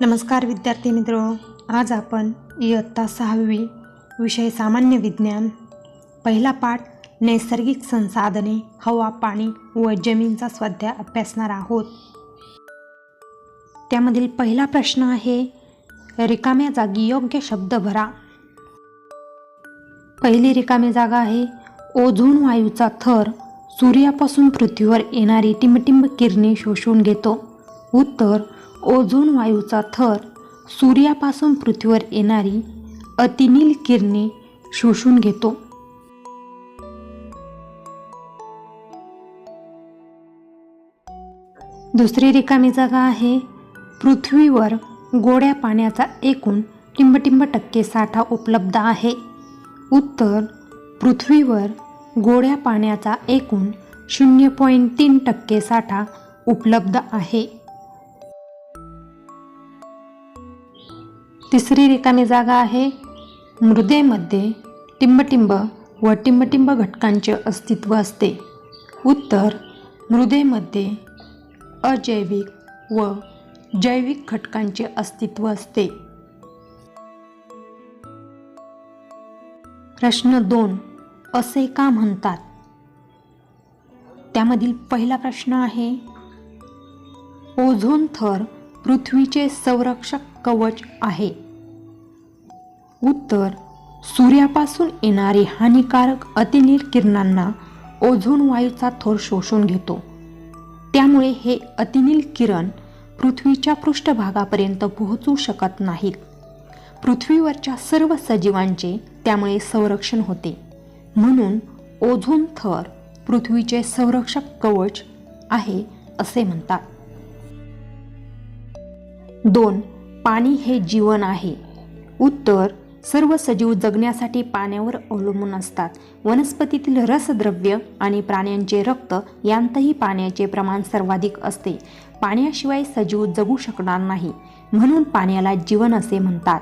नमस्कार विद्यार्थी मित्र. आज आपण इयत्ता सहावी विषय सामान्य विज्ञान. पहिला पाठ नैसर्गिक संसाधने हवा पाणी व जमीनचा स्वाध्याय अभ्यासणार आहोत. त्यामधील पहिला प्रश्न आहे रिकाम्या जागी योग्य शब्द भरा. पहिली रिकामी जागा आहे ओझोन वायूचा थर सूर्यापासून पृथ्वीवर येणारी टिंबटिंब किरणे शोषून घेतो. उत्तर ओझोन वायूचा थर सूर्यापासून पृथ्वीवर येणारी अतिनील किरणे शोषून घेतो. दुसरी रिकामी जागा आहे पृथ्वीवर गोड्या पाण्याचा एकूण टिंबटिंब टक्के साठा उपलब्ध आहे. उत्तर पृथ्वीवर गोड्या पाण्याचा एकूण शून्य पॉईंट तीन टक्के साठा उपलब्ध आहे. तिसरी रिकामी जागा आहे. मृदेमध्ये टिंबटिंब व टिंबटिंब घटकांचे अस्तित्व असते. उत्तर मृदेमध्ये अजैविक व जैविक घटकांचे अस्तित्व असते. प्रश्न दोन असे का म्हणतात? त्यामधील पहिला प्रश्न आहे ओझोन थर पृथ्वीचे संरक्षक कवच आहे. उत्तर सूर्यापासून येणारे हानिकारक अतिनील किरणांना ओझोन वायूचा थोर शोषून घेतो. त्यामुळे हे अतिनील किरण पृथ्वीच्या पृष्ठभागापर्यंत पोहोचू शकत नाहीत. पृथ्वीवरच्या सर्व सजीवांचे त्यामुळे संरक्षण होते. म्हणून ओझोन थर पृथ्वीचे संरक्षक कवच आहे असे म्हणतात. दोन पाणी हे जीवन आहे. उत्तर सर्व सजीव जगण्यासाठी पाण्यावर अवलंबून असतात. वनस्पतीतील रसद्रव्य आणि प्राण्यांचे रक्त यांतही पाण्याचे प्रमाण सर्वाधिक असते. पाण्याशिवाय सजीव जगू शकणार नाही. म्हणून पाण्याला जीवन असे म्हणतात.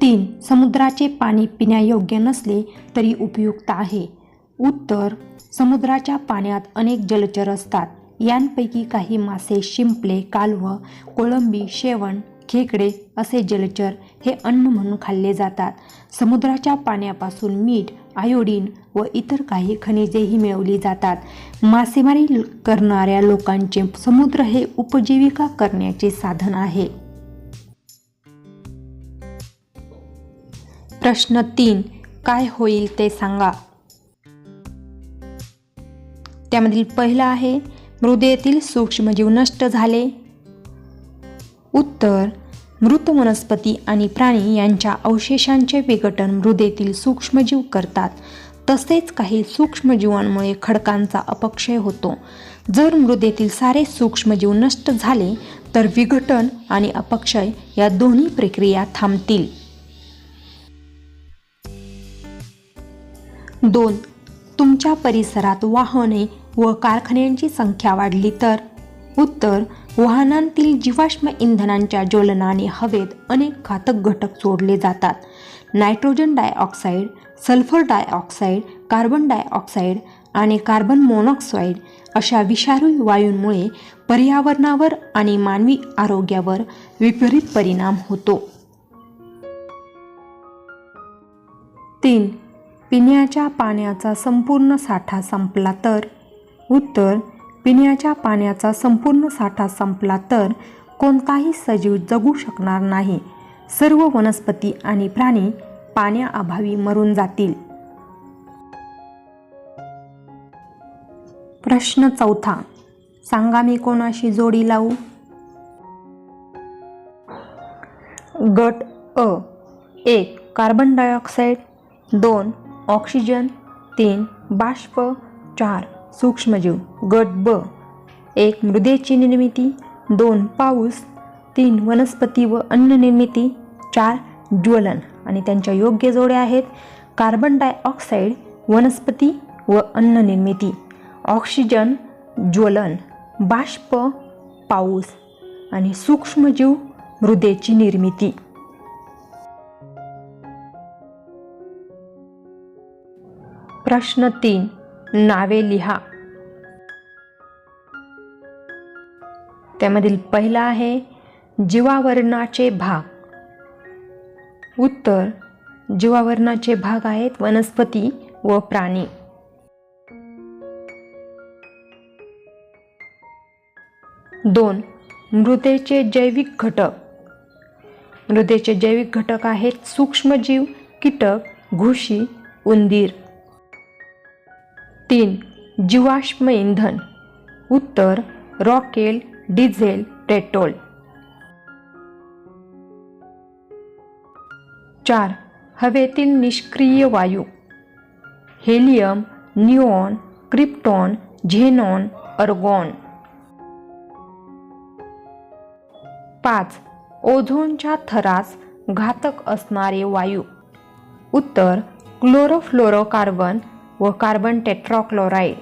तीन समुद्राचे पाणी पिण्यायोग्य नसले तरी उपयुक्त आहे. उत्तर समुद्राच्या पाण्यात अनेक जलचर असतात. यांपैकी काही मासे शिंपले कालवं कोळंबी शेवण खेकडे असे जलचर हे अन्न म्हणून खाल्ले जातात. समुद्राच्या पाण्यापासून मीठ आयोडीन व इतर काही खनिजेही मिळवली जातात. मासेमारी करणाऱ्या लोकांचे समुद्र हे उपजीविका करण्याचे साधन आहे. प्रश्न तीन काय होईल ते सांगा. त्यामधील पहिला आहे मृदेतील सूक्ष्मजीव नष्ट झाले. उत्तर मृत वनस्पती आणि प्राणी यांच्या अवशेषांचे विघटन मृदेतील सूक्ष्मजीव करतात. तसेच काही सूक्ष्मजीवांमुळे खडकांचा अपक्षय होतो. जर मृदेतील सारे सूक्ष्मजीव नष्ट झाले तर विघटन आणि अपक्षय या दोन्ही प्रक्रिया थांबतील. दोन तुमच्या परिसरात वाहने व कारखान्यांची संख्या वाढली तर? उत्तर वाहनांतील जीवाश्म इंधनांच्या ज्वलनाने हवेत अनेक घातक घटक सोडले जातात. Nitrogen dioxide sulphur dioxide carbon dioxide आणि कार्बन मोनॉक्साईड अशा विषारू वायूंमुळे पर्यावरणावर आणि मानवी आरोग्यावर विपरीत परिणाम होतो. तीन पिण्याच्या पाण्याचा संपूर्ण साठा संपला तर? उत्तर पिण्याच्या पाण्याचा संपूर्ण साठा संपला तर कोणताही सजीव जगू शकणार नाही. सर्व वनस्पती आणि प्राणी पाण्याअभावी मरून जातील. प्रश्न चौथा. सांगा मी कोणाशी जोडी लावू? गट अ. एक कार्बन डायऑक्साईड दोन ऑक्सिजन. तीन बाष्प. चार. सूक्ष्मजीव गट ब. एक मृदेची निर्मिती दोन पाऊस तीन वनस्पती व अन्न निर्मिती चार ज्वलन. आणि त्यांच्या योग्य जोड्या आहेत कार्बन डायऑक्साईड वनस्पती व अन्न निर्मिती. ऑक्सिजन ज्वलन बाष्प पाऊस. आणि सूक्ष्मजीव मृदेची निर्मिती. प्रश्न तीन. नावे लिहा. त्यामधील पहिला आहे जीवावरणाचे भाग. उत्तर जीवावरणाचे भाग आहेत वनस्पती व प्राणी. दोन मृदेचे जैविक घटक. मृदेचे जैविक घटक आहेत सूक्ष्मजीव कीटक घुशी उंदीर. तीन जीवाश्म इंधन. उत्तर रॉकेल डिझेल पेट्रोल. चार हवेतील निष्क्रिय वायू. Helium neon krypton xenon argon. पाच ओझोनच्या थरास घातक असणारे वायू. उत्तर क्लोरोफ्लोरोकार्बन व कार्बन टेट्रॉक्लोराईड.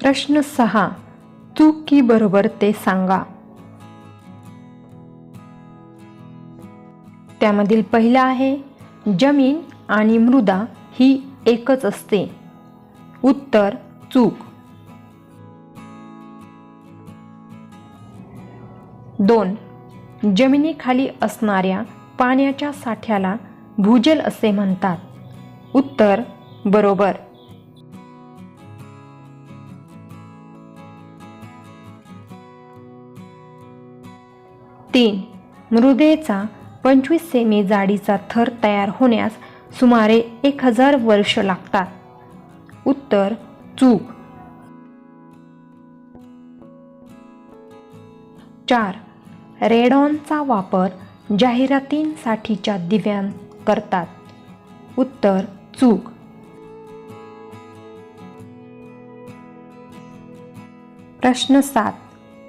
प्रश्न सहा चूक की बरोबर ते सांगा. त्यामधील पहिला आहे जमीन आणि मृदा ही एकच असते. उत्तर चूक. दोन जमिनीखाली असणाऱ्या पाण्याच्या साठ्याला भूजल असे म्हणतात. उत्तर बरोबर. तीन मृदेचा पंचवीस सेमी जाडीचा थर तयार होण्यास सुमारे एक हजार वर्ष लागतात. उत्तर चूक. चार रेडॉनचा वापर जाहिरातींसाठीच्या दिव्यां करतात. उत्तर चूक. प्रश्न सात.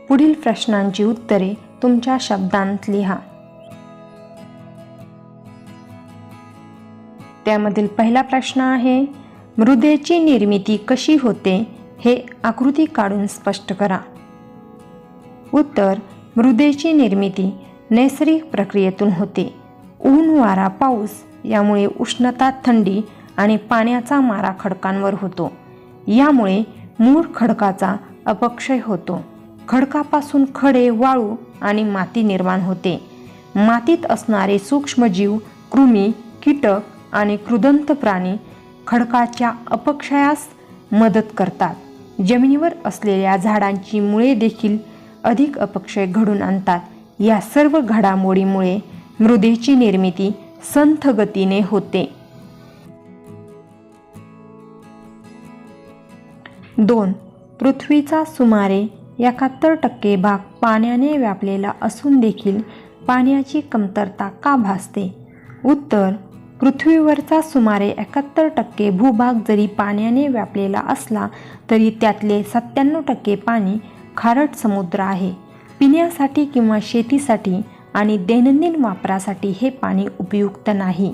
पुढील प्रश्नांची उत्तरे तुमच्या शब्दांत लिहा. त्यामधील पहिला प्रश्न आहे मृदेची निर्मिती कशी होते हे आकृती काढून स्पष्ट करा. उत्तर मृदेची निर्मिती नैसर्गिक प्रक्रियेतून होते. ऊन वारा पाऊस यामुळे उष्णता थंडी आणि पाण्याचा मारा खडकांवर होतो. यामुळे मूळ खडकाचा अपक्षय होतो. खडकापासून खडे वाळू आणि माती निर्माण होते. मातीत असणारे सूक्ष्मजीव कृमी कीटक आणि कृदंत प्राणी खडकाच्या अपक्षयास मदत करतात. जमिनीवर असलेल्या झाडांची मुळे देखील अधिक अपक्षय घडून आणतात. या सर्व घडामोडीमुळे मृदेची निर्मिती संथ गतीने होते. दोन पृथ्वीचा सुमारे एकाहत्तर टक्के भाग पाण्याने व्यापलेला असून देखील पाण्याची कमतरता का भासते? उत्तर पृथ्वीवरचा सुमारे एकाहत्तर टक्के भूभाग जरी पाण्याने व्यापलेला असला तरी त्यातले सत्त्याण्णव टक्के पाणी खारट समुद्र आहे. पिण्यासाठी किंवा शेतीसाठी आणि दैनंदिन वापरासाठी हे पाणी उपयुक्त नाही.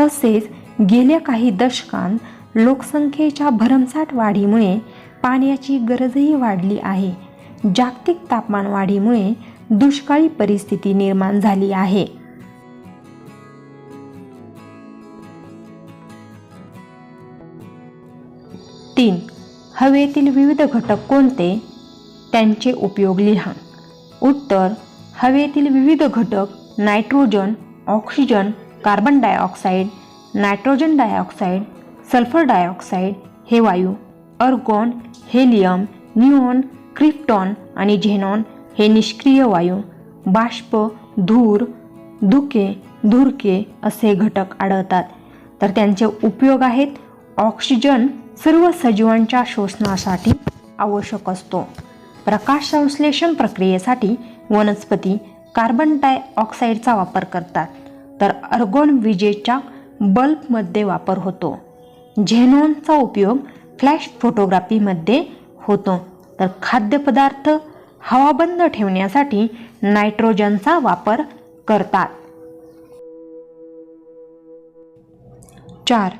तसेच गेल्या काही दशकांत लोकसंख्येच्या भरमसाठ वाढीमुळे पाण्याची गरजही वाढली आहे. जागतिक तापमान वाढीमुळे दुष्काळी परिस्थिती निर्माण झाली आहे. तीन. हवेतील विविध घटक कोणते? त्यांचे उपयोग लिहा. उत्तर. हवेतील विविध घटक nitrogen oxygen carbon dioxide nitrogen dioxide sulphur dioxide हे वायू अर्गॉन हेलियम न्यूऑन क्रिप्टॉन आणि झेनॉन हे निष्क्रिय वायू बाष्प धूर धुके धुरके असे घटक आढळतात. तर त्यांचे उपयोग आहेत ऑक्सिजन सर्व सजीवांच्या शोषणासाठी आवश्यक असतो. प्रकाश संश्लेषण प्रक्रियेसाठी वनस्पती कार्बन डायऑक्साईडचा वापर करतात. तर अर्गोन विजेच्या बल्बमध्ये वापर होतो. झेनॉनचा उपयोग फ्लॅश फोटोग्राफीमध्ये होतो. तर खाद्यपदार्थ हवाबंद ठेवण्यासाठी नायट्रोजनचा वापर करतात. चार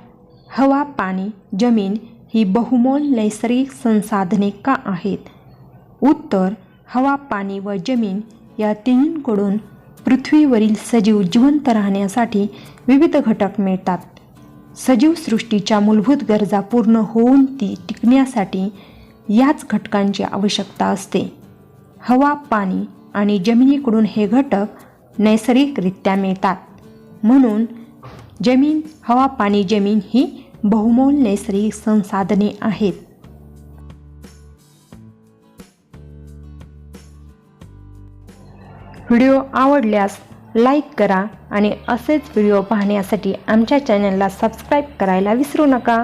हवा पाणी जमीन ही बहुमोल नैसर्गिक संसाधने का आहेत? उत्तर हवा पाणी व जमीन या तिन्हींकडून पृथ्वीवरील सजीव जिवंत राहण्यासाठी विविध घटक मिळतात. सजीव सृष्टीच्या मूलभूत गरजा पूर्ण होऊन ती टिकण्यासाठी याच घटकांची आवश्यकता असते. हवा पाणी आणि जमिनीकडून हे घटक नैसर्गिकरित्या मिळतात. म्हणून जमीन हवा पाणी जमीन ही बहुमोल नैसर्गिक संसाधने आहेत. व्हिडिओ आवडल्यास लाईक करा आणि असेच व्हिडिओ पाहण्यासाठी आमच्या चॅनलला सबस्क्राईब करायला विसरू नका.